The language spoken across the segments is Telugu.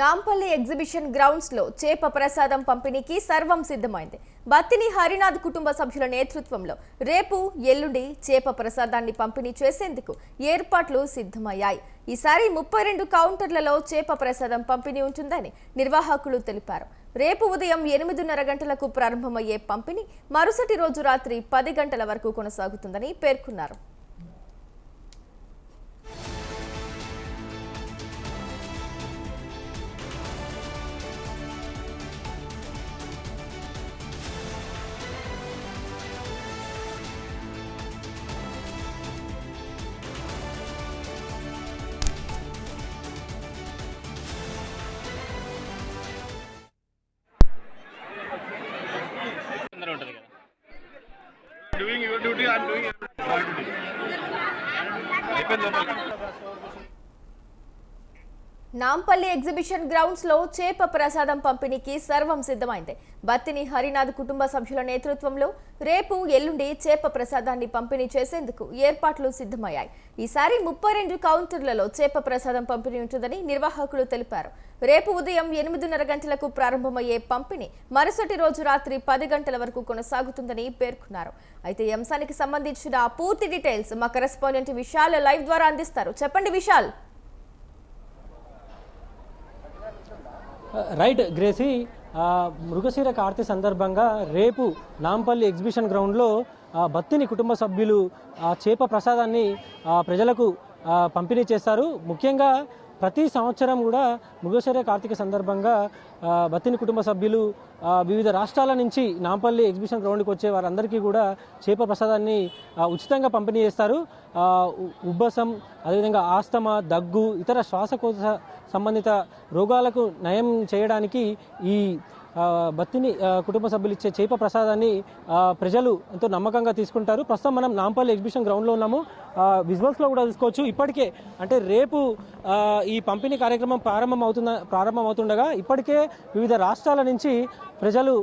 నాంపల్లి ఎగ్జిబిషన్ గ్రౌండ్స్లో చేప ప్రసాదం పంపిణీకి సర్వం సిద్ధమైంది. బత్తిని హరినాథ్ కుటుంబ సభ్యుల నేతృత్వంలో రేపు ఎల్లుండి చేప ప్రసాదాన్ని పంపిణీ చేసేందుకు ఏర్పాట్లు సిద్ధమయ్యాయి. ఈసారి ముప్పై రెండు కౌంటర్లలో చేప ప్రసాదం పంపిణీ ఉంటుందని నిర్వాహకులు తెలిపారు. రేపు ఉదయం ఎనిమిదిన్నర గంటలకు ప్రారంభమయ్యే పంపిణీ మరుసటి రోజు రాత్రి పది గంటల వరకు కొనసాగుతుందని పేర్కొన్నారు. Doing your duty, I'm doing my duty. Nampally exhibition గ్రౌండ్స్లో చేప ప్రసాదం పంపిణీకి సర్వం సిద్ధమైంది. బత్తిని హరినాథ్ కుటుంబ సభ్యుల నేతృత్వంలో రేపు ఎల్లుండి చేప ప్రసాదాన్ని పంపిణీ చేసేందుకు ఏర్పాట్లు సిద్ధమయ్యాయి. ఈసారి ముప్పై రెండు కౌంటర్లలో చేప ప్రసాదం పంపిణీ ఉంటుందని నిర్వాహకులు తెలిపారు. రేపు ఉదయం ఎనిమిదిన్నర గంటలకు ప్రారంభమయ్యే పంపిణీ మరుసటి రోజు రాత్రి పది గంటల వరకు కొనసాగుతుందని పేర్కొన్నారు. అయితే ఈ అంశానికి సంబంధించిన పూర్తి డీటెయిల్స్ మా కరెస్పాండెంట్ విశాల్ లైవ్ ద్వారా అందిస్తారు. చెప్పండి విశాల్. రైట్ గ్రేసీ మృగశీర కార్తీ సందర్భంగా రేపు నాంపల్లి ఎగ్జిబిషన్ గ్రౌండ్లో భక్తిని కుటుంబ సభ్యులు ఆ చేప ప్రసాదాన్ని ప్రజలకు పంపిణీ చేస్తారు ముఖ్యంగా ప్రతి సంవత్సరం కూడా మృగశిర కార్తీక సందర్భంగా బతిని బత్తిని కుటుంబ సభ్యులు వివిధ రాష్ట్రాల నుంచి నాంపల్లి ఎగ్జిబిషన్ గ్రౌండ్కి వచ్చే వారందరికీ కూడా చేప ప్రసాదాన్ని ఉచితంగా పంపిణీ చేస్తారు. ఉబ్బసం అదేవిధంగా ఆస్తమా దగ్గు ఇతర శ్వాసకోశ సంబంధిత రోగాలకు నయం చేయడానికి ఈ బత్తిని కుటుంబ సభ్యులు ఇచ్చే చేప ప్రసాదాన్ని ప్రజలు ఎంతో నమ్మకంగా తీసుకుంటారు. ప్రస్తుతం మనం నాంపల్లి ఎగ్జిబిషన్ గ్రౌండ్లో ఉన్నాము. విజువల్స్లో కూడా చూసుకోవచ్చు. ఇప్పటికే అంటే రేపు ఈ పంపిణీ కార్యక్రమం ప్రారంభం అవుతున్న ప్రారంభం అవుతుండగా ఇప్పటికే వివిధ రాష్ట్రాల నుంచి ప్రజలు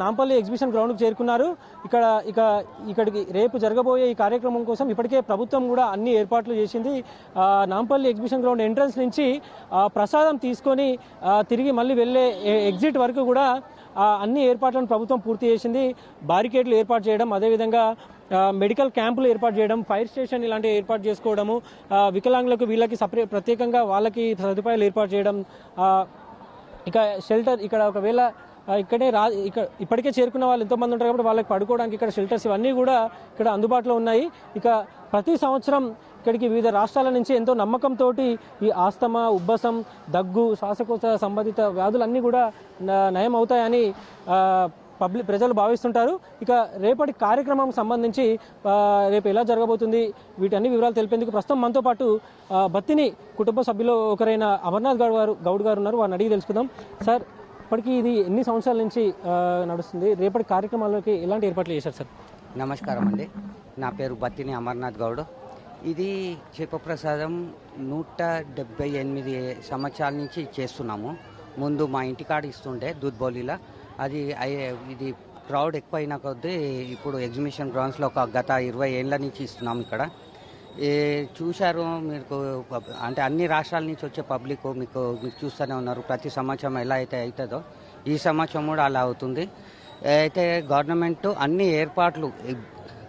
నాంపల్లి ఎగ్జిబిషన్ గ్రౌండ్కి చేరుకున్నారు. ఇక్కడ ఇక ఇక్కడికి రేపు జరగబోయే ఈ కార్యక్రమం కోసం ఇప్పటికే ప్రభుత్వం కూడా అన్ని ఏర్పాట్లు చేసింది. నాంపల్లి ఎగ్జిబిషన్ గ్రౌండ్ ఎంట్రన్స్ నుంచి ప్రసాదం తీసుకొని తిరిగి మళ్ళీ వెళ్ళే ఎగ్జిట్ వరకు కూడా అన్ని ఏర్పాట్లను ప్రభుత్వం పూర్తి చేసింది. బారికేడ్లు ఏర్పాటు చేయడం అదేవిధంగా మెడికల్ క్యాంపులు ఏర్పాటు చేయడం ఫైర్ స్టేషన్ ఇలాంటివి ఏర్పాటు చేసుకోవడము వికలాంగులకు వీళ్ళకి సపరేట్ ప్రత్యేకంగా వాళ్ళకి సదుపాయాలు ఏర్పాటు చేయడం ఇక షెల్టర్ ఇక్కడ ఒకవేళ ఇక్కడే రా ఇక్కడ ఇప్పటికే చేరుకున్న వాళ్ళు ఎంతోమంది ఉంటారు కాబట్టి వాళ్ళకి పడుకోవడానికి ఇక్కడ షెల్టర్స్ ఇవన్నీ కూడా ఇక్కడ అందుబాటులో ఉన్నాయి. ఇక ప్రతి సంవత్సరం ఇక్కడికి వివిధ రాష్ట్రాల నుంచి ఎంతో నమ్మకంతో ఈ ఆస్తమా ఉబ్బసం దగ్గు శ్వాసకోశ సంబంధిత వ్యాధులన్నీ కూడా న- నయం అవుతాయని పబ్లిక్ ప్రజలు భావిస్తుంటారు. ఇక రేపటి కార్యక్రమం సంబంధించి రేపు ఎలా జరగబోతుంది వీటన్ని వివరాలు తెలిపేందుకు ప్రస్తుతం మనతో పాటు బత్తిని కుటుంబ సభ్యులు ఒకరైన అమర్నాథ్ గౌడ్ గారు గౌడ్ గారు ఉన్నారు. వారిని అడిగి తెలుసుకుందాం. సార్ ఇప్పటికీ ఇది ఎన్ని సంవత్సరాల నుంచి నడుస్తుంది? రేపటి కార్యక్రమాల్లోకి ఎలాంటి ఏర్పాట్లు చేశారు సార్? నమస్కారం అండి. నా పేరు బత్తిని అమర్నాథ్ గౌడ్. ఇది ప్రసాదం నూట డెబ్బై ఎనిమిది సంవత్సరాల నుంచి చేస్తున్నాము. ముందు మా ఇంటికాడ ఇస్తుండే దూద్బౌలిలో అది ఇది క్రౌడ్ ఎక్కువైన కొద్దీ ఇప్పుడు ఎగ్జిబిషన్ గ్రౌండ్స్లో ఒక గత ఇరవై ఏళ్ళ నుంచి ఇస్తున్నాం ఇక్కడ. ఏ చూశారు మీకు పబ్- అంటే అన్ని రాష్ట్రాల నుంచి వచ్చే పబ్లిక్ మీకు మీరు చూస్తూనే ఉన్నారు. ప్రతి సంవత్సరం ఎలా అయితే అవుతుందో ఈ సంవత్సరం కూడా అలా అవుతుంది. అయితే గవర్నమెంట్ అన్ని ఏర్పాట్లు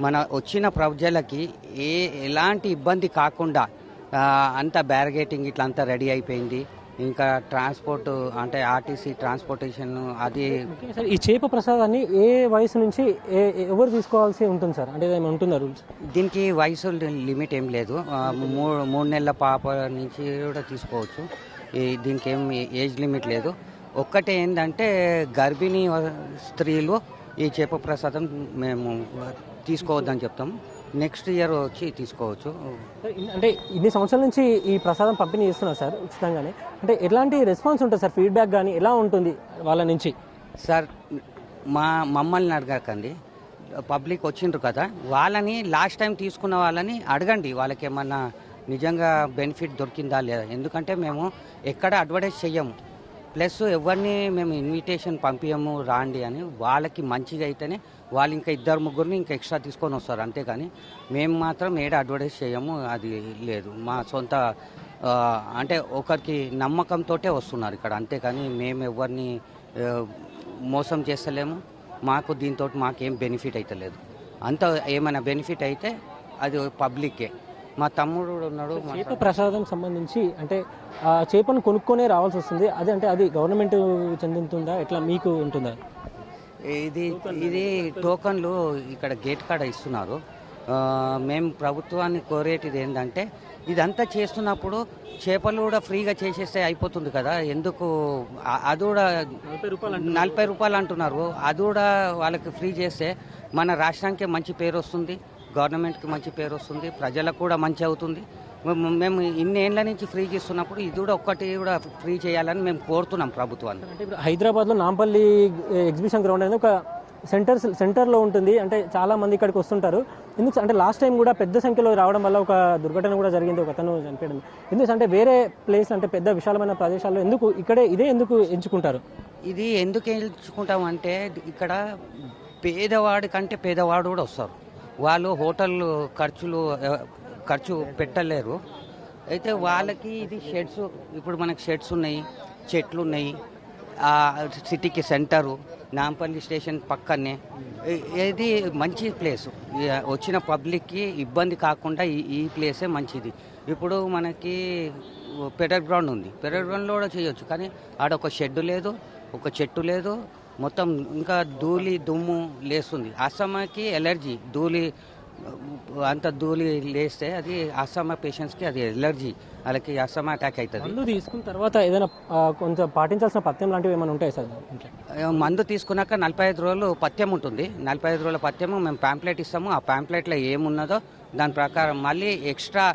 మన వచ్చిన ప్రజలకి ఏ ఎలాంటి ఇబ్బంది కాకుండా అంత అంతా బ్యారిగేటింగ్ ఇట్లా అంతా రెడీ అయిపోయింది. ఇంకా ట్రాన్స్పోర్ట్ అంటే ఆర్టీసీ ట్రాన్స్పోర్టేషన్ అది సార్ ఈ చేప ప్రసాదాన్ని ఏ వయసు నుంచి ఏ- ఎవరు తీసుకోవాల్సి ఉంటుంది సార్? అంటే ఏమైనా ఉంటుందా రూల్స్? దీనికి వయసు లిమిట్ ఏం లేదు. మూడు మూడు నెలల పాప నుంచి కూడా తీసుకోవచ్చు. దీనికి ఏం ఏజ్ లిమిట్ లేదు. ఒక్కటే ఏంటంటే గర్భిణీ స్త్రీలు ఈ చేప ప్రసాదం మేము తీసుకోవద్దని చెప్తాము నెక్స్ట్ ఇయర్ వచ్చి తీసుకోవచ్చు. అంటే ఇన్ని సంవత్సరాల నుంచి ఈ ప్రసాదం పంపిణీ చేస్తున్నారు సార్ ఉచితంగానే. అంటే ఎలాంటి రెస్పాన్స్ ఉంటుంది సార్ ఫీడ్బ్యాక్ కానీ ఎలా ఉంటుంది వాళ్ళ నుంచి? సార్ మా మమ్మల్ని అడగకండి. పబ్లిక్ వచ్చిండ్రు కదా వాళ్ళని లాస్ట్ టైం తీసుకున్న వాళ్ళని అడగండి. వాళ్ళకి ఏమన్నా నిజంగా బెనిఫిట్ దొరికిందా లేదా? ఎందుకంటే మేము ఎక్కడ అడ్వర్టైజ్ చెయ్యము. ప్లస్ ఎవరిని మేము ఇన్విటేషన్ పంపించము రాండి అని వాళ్ళకి మంచిగా అయితేనే వాళ్ళు ఇంకా ఇద్దరు ముగ్గురిని ఇంకా ఎక్స్ట్రా తీసుకొని వస్తారు అంతేగాని మేము మాత్రం ఏడ అడ్వర్టైజ్ చేయము అది లేదు. మా సొంత అంటే ఒకరికి నమ్మకంతో వస్తున్నారు ఇక్కడ అంతేకాని మేము ఎవరిని మోసం చేస్తలేము. మాకు దీంతో మాకేం బెనిఫిట్ అయితే లేదు. అంత ఏమైనా బెనిఫిట్ అయితే అది పబ్లిక్కే. మా తమ్ముడు ఉన్నాడు చేప ప్రసాదం సంబంధించి అంటే చేపను కొనుక్కొనే రావాల్సి వస్తుంది. అది అంటే అది గవర్నమెంట్ చెందుతుందా? ఎట్లా మీకు ఉంటుందా? ఇది ఇది టోకన్లు ఇక్కడ గేట్ కాడ ఇస్తున్నారు. ఆ, మేము ప్రభుత్వాన్ని కోరేటిది ఏంటంటే ఇదంతా చేస్తున్నప్పుడు చేపలు కూడా ఫ్రీగా చేసేస్తే అయిపోతుంది కదా. ఎందుకు? అది కూడా నలభై రూపాయలు అంటున్నారు. అది కూడా వాళ్ళకి ఫ్రీ చేస్తే మన రాష్ట్రానికి మంచి పేరు వస్తుంది గవర్నమెంట్కి మంచి పేరు వస్తుంది ప్రజలకు కూడా మంచి అవుతుంది. మేము- ఇన్ని ఏళ్ళ నుంచి ఫ్రీగా ఇస్తున్నప్పుడు ఇది కూడా ఒక్కటి కూడా ఫ్రీ చేయాలని మేము కోరుతున్నాం ప్రభుత్వాన్ని. అంటే ఇప్పుడు హైదరాబాద్లో నాంపల్లి ఎగ్జిబిషన్ గ్రౌండ్ అనేది ఒక సెంటర్ సెంటర్లో ఉంటుంది. అంటే చాలా మంది ఇక్కడికి వస్తుంటారు. ఎందుకు అంటే లాస్ట్ టైం కూడా పెద్ద సంఖ్యలో రావడం వల్ల ఒక దుర్ఘటన కూడా జరిగింది. ఒక అతను చనిపోయడం. ఎందుకంటే వేరే ప్లేస్ అంటే పెద్ద విశాలమైన ప్రదేశాల్లో ఎందుకు ఇక్కడే ఇదే ఎందుకు ఎంచుకుంటారు? ఇది ఎందుకు ఎంచుకుంటాం అంటే ఇక్కడ పేదవాడి కంటే పేదవాడు కూడా వస్తారు. వాళ్ళు హోటల్ ఖర్చులు ఖర్చు పెట్టలేరు. అయితే వాళ్ళకి ఇది షెడ్స్ ఇప్పుడు మనకి షెడ్స్ ఉన్నాయి చెట్లు ఉన్నాయి ఆ సిటీకి సెంటరు నాంపల్లి స్టేషన్ పక్కనే. ఇది మంచి ప్లేస్. వచ్చిన పబ్లిక్కి ఇబ్బంది కాకుండా ఈ ఈ ప్లేసే మంచిది. ఇప్పుడు మనకి పెడర్ గ్రౌండ్ ఉంది. పెడర్ గ్రౌండ్లో కూడా చేయొచ్చు కానీ ఆడ ఒక షెడ్ లేదు ఒక చెట్టు లేదు. మొత్తం ఇంకా ధూళి దుమ్ము లేస్తుంది. అసమాకి ఎలర్జీ ధూళి అంత ధూళి లేస్తే అది అసమా పేషెంట్స్కి అది ఎలర్జీ. వాళ్ళకి అసమా అటాక్ అవుతుంది మందు తీసుకున్న తర్వాత ఏదైనా కొంచెం పాటించాల్సిన పథ్యం లాంటివి ఏమైనా ఉంటాయి సార్? మందు తీసుకున్నాక నలభై ఐదు రోజులు పథ్యం ఉంటుంది. నలభై ఐదు రోజుల పథ్యము మేము ప్యాంప్లెట్ ఇస్తాము. ఆ ప్యాంప్లెట్లో ఏమున్నదో దాని ప్రకారం మళ్ళీ ఎక్స్ట్రా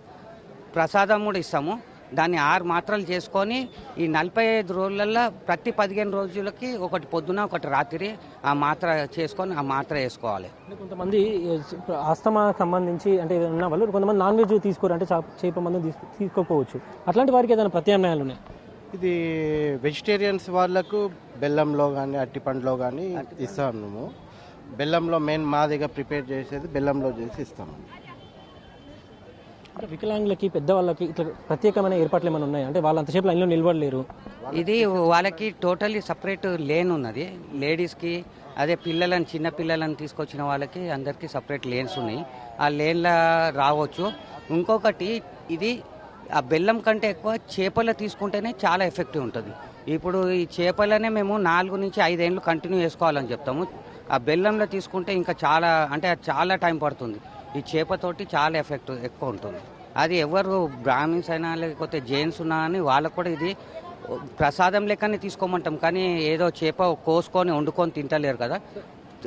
ప్రసాదం కూడా ఇస్తాము. దాన్ని ఆరు మాత్రలు చేసుకొని ఈ నలభై ఐదు రోజులలో ప్రతి పదిహేను రోజులకి ఒకటి పొద్దున ఒకటి రాత్రి ఆ మాత్ర చేసుకొని ఆ మాత్ర వేసుకోవాలి. కొంతమంది ఆస్తమా సంబంధించి అంటే ఏదైనా ఉన్న వాళ్ళు కొంతమంది నాన్ వెజ్ తీసుకోరు అంటే చాప- చేప మందు తీసు- తీసుకోకపోవచ్చు. అట్లాంటి వారికి ఏదైనా ప్రత్యామ్నాయాలు ఉన్నాయి? ఇది వెజిటేరియన్స్ వాళ్ళకు బెల్లంలో కానీ అట్టిపండులో కానీ ఇస్తాం మేము బెల్లంలో మెయిన్ మా దగ్గర ప్రిపేర్ చేసేది బెల్లంలో చేసి ఇస్తాము. అంటే వికలాంగులకి పెద్దవాళ్ళకి ఇట్లా ప్రత్యేకమైన ఏర్పాట్లు ఏమైనా ఉన్నాయి? అంటే వాళ్ళు అంతసేపు లైన్లో నిలబడలేరు. ఇది వాళ్ళకి టోటల్లీ సపరేట్ లేన్ ఉన్నది. లేడీస్కి అదే పిల్లలను చిన్న పిల్లలను తీసుకొచ్చిన వాళ్ళకి అందరికీ సపరేట్ లేన్స్ ఉన్నాయి. ఆ లేన్ల రావచ్చు. ఇంకొకటి ఇది ఆ బెల్లం కంటే ఎక్కువ చేపలు తీసుకుంటేనే చాలా ఎఫెక్టివ్ ఉంటుంది. ఇప్పుడు ఈ చేపలనే మేము నాలుగు నుంచి ఐదేళ్ళు కంటిన్యూ చేసుకోవాలని చెప్తాము. ఆ బెల్లంలో తీసుకుంటే ఇంకా చాలా అంటే అది చాలా టైం పడుతుంది. ఈ చేపతోటి చాలా ఎఫెక్ట్ ఎక్కువ ఉంటుంది. అది ఎవరు బ్రాహ్మిన్స్ అయినా లేకపోతే జైన్స్ ఉన్నా అని వాళ్ళకు కూడా ఇది ప్రసాదం లెక్కనే తీసుకోమంటాం. కానీ ఏదో చేప కోసుకొని వండుకొని తింటలేరు కదా.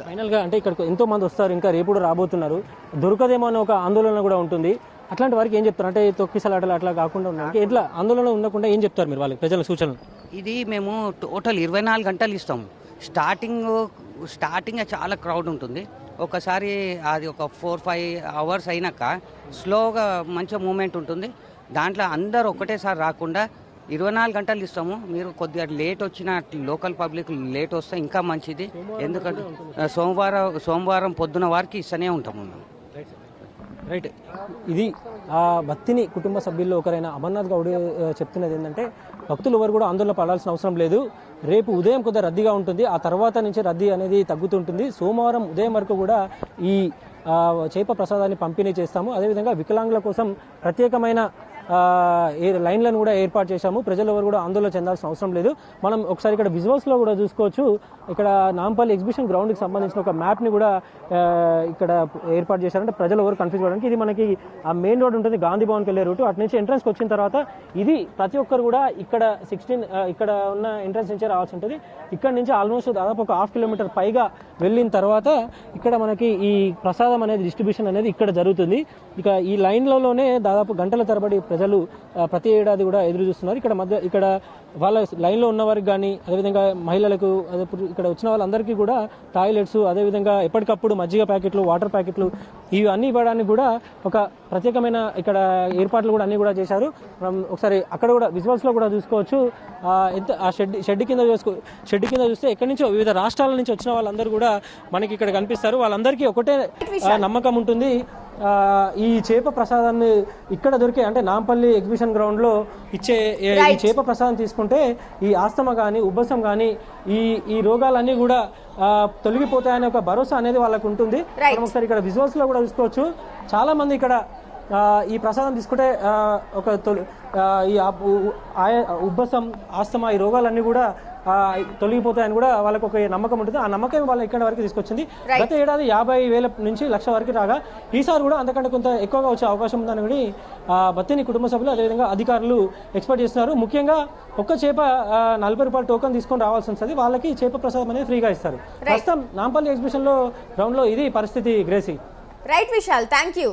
ఫైనల్గా అంటే ఇక్కడ ఎంతో మంది వస్తారు. ఇంకా రేపు కూడా రాబోతున్నారు. దొరకదేమో అనే ఒక ఆందోళన కూడా ఉంటుంది. అట్లాంటి వారికి ఏం చెప్తారు? అంటే తొక్కిసలాటలు అట్లా కాకుండా ఉండడానికి ఎట్లా? ఆందోళన ఉండకుండా ఏం చెప్తారు మీరు వాళ్ళకి? ప్రజల సూచనలు. ఇది మేము టోటల్ ఇరవై నాలుగు గంటలు ఇస్తాము. స్టార్టింగ్ స్టార్టింగ్ చాలా క్రౌడ్ ఉంటుంది. ఒకసారి అది ఒక ఫోర్ ఫైవ్ అవర్స్ అయినాక స్లోగా మంచిగా మూమెంట్ ఉంటుంది. దాంట్లో అందరు ఒకటేసారి రాకుండా ఇరవై నాలుగు గంటలు ఇస్తాము. మీరు కొద్దిగా లేట్ వచ్చిన లోకల్ పబ్లిక్ లేట్ వస్తే ఇంకా మంచిది. ఎందుకంటే సోమవారం సోమవారం పొద్దున వారికి ఇస్తూనే ఉంటాము మేము. రైట్ ఇది ఆ భక్తిని కుటుంబ సభ్యుల్లో ఒకరైన అమర్నాథ్ గౌడ్ చెప్తున్నది ఏంటంటే భక్తులు ఎవరు కూడా ఆందోళన పడాల్సిన అవసరం లేదు. రేపు ఉదయం కొద్దిగా రద్దీగా ఉంటుంది. ఆ తర్వాత నుంచి రద్దీ అనేది తగ్గుతుంటుంది. సోమవారం ఉదయం వరకు కూడా ఈ చేప ప్రసాదాన్ని పంపిణీ చేస్తాము. అదేవిధంగా వికలాంగుల కోసం ప్రత్యేకమైన లైన్లను కూడా ఏర్పాటు చేశాము. ప్రజలు ఎవరు కూడా ఆందోళన చెందాల్సిన అవసరం లేదు. మనం ఒకసారి ఇక్కడ విజువల్స్లో కూడా చూసుకోవచ్చు. ఇక్కడ నాంపల్లి ఎగ్జిబిషన్ గ్రౌండ్కి సంబంధించిన ఒక మ్యాప్ని కూడా ఇక్కడ ఏర్పాటు చేశారంటే ప్రజలు ఎవరు కన్ఫ్యూజ్ అవ్వడానికి ఇది మనకి ఆ మెయిన్ రోడ్ ఉంటుంది గాంధీ భవన్కి వెళ్ళే రూట్ అటు నుంచి ఎంట్రెన్స్ వచ్చిన తర్వాత ఇది ప్రతి ఒక్కరు కూడా ఇక్కడ సిక్స్టీన్ ఇక్కడ ఉన్న ఎంట్రన్స్ నుంచే రావాల్సి ఉంటుంది. ఇక్కడ నుంచి ఆల్మోస్ట్ దాదాపు ఒక హాఫ్ కిలోమీటర్ పైగా వెళ్ళిన తర్వాత ఇక్కడ మనకి ఈ ప్రసాదం అనేది డిస్ట్రిబ్యూషన్ అనేది ఇక్కడ జరుగుతుంది. ఇక ఈ లైన్లలోనే దాదాపు గంటల తరబడి ప్రజలు ప్రతి ఏడాది కూడా ఎదురు చూస్తున్నారు. ఇక్కడ మధ్య ఇక్కడ వాళ్ళ లైన్లో ఉన్న వారికి కానీ అదేవిధంగా మహిళలకు అదే ఇక్కడ వచ్చిన వాళ్ళందరికీ కూడా టాయిలెట్స్ అదేవిధంగా ఎప్పటికప్పుడు మజ్జిగ ప్యాకెట్లు వాటర్ ప్యాకెట్లు ఇవి అన్ని ఇవ్వడానికి కూడా ఒక ప్రత్యేకమైన ఇక్కడ ఏర్పాట్లు కూడా అన్ని కూడా చేశారు. మనం ఒకసారి అక్కడ కూడా విజువల్స్లో కూడా చూసుకోవచ్చు. ఎంత ఆ షెడ్ షెడ్ కింద చూసుకో షెడ్ కింద చూస్తే ఎక్కడి నుంచో వివిధ రాష్ట్రాల నుంచి వచ్చిన వాళ్ళందరూ కూడా మనకి ఇక్కడ కనిపిస్తారు. వాళ్ళందరికీ ఒకటే నమ్మకం ఉంటుంది. ఈ చేప ప్రసాదాన్ని ఇక్కడ దొరికే అంటే నాంపల్లి ఎగ్జిబిషన్ గ్రౌండ్లో ఇచ్చే ఈ. చేప ప్రసాదం తీసుకుంటే ఈ ఆస్తమా కానీ ఉబ్బసం కానీ ఈ ఈ రోగాలన్నీ కూడా తొలగిపోతాయనే ఒక భరోసా అనేది వాళ్ళకు ఉంటుంది. మనం ఒకసారి ఇక్కడ విజువల్స్లో కూడా చూసుకోవచ్చు చాలా మంది ఇక్కడ ఈ ప్రసాదం తీసుకుంటే ఒక తొలి ఈ ఉబ్బసం ఆస్తమా ఈ రోగాలన్నీ కూడా తొలగిపోతాయని కూడా వాళ్ళకు ఒక నమ్మకం ఉంటుంది. ఆ నమ్మకం వాళ్ళ ఇక్కడ వరకు తీసుకొచ్చింది. గత ఏడాది యాభై వేల నుంచి లక్ష వరకు రాగా ఈసారి కూడా అంతకంటే కొంత ఎక్కువగా వచ్చే అవకాశం ఉందని కూడా ఆ, బత్తిని కుటుంబ సభ్యులు అదేవిధంగా అధికారులు ఎక్స్పెక్ట్ చేస్తున్నారు. ముఖ్యంగా ఒక్క చేప నలభై రూపాయల టోకెన్ తీసుకొని రావాల్సి ఉంటుంది వాళ్ళకి చేప ప్రసాదం అనేది ఫ్రీగా ఇస్తారు. ప్రస్తుతం నాంపల్లి ఎగ్జిబిషన్లో గ్రౌండ్లో ఇది పరిస్థితి Gracie. Right Vishal thank you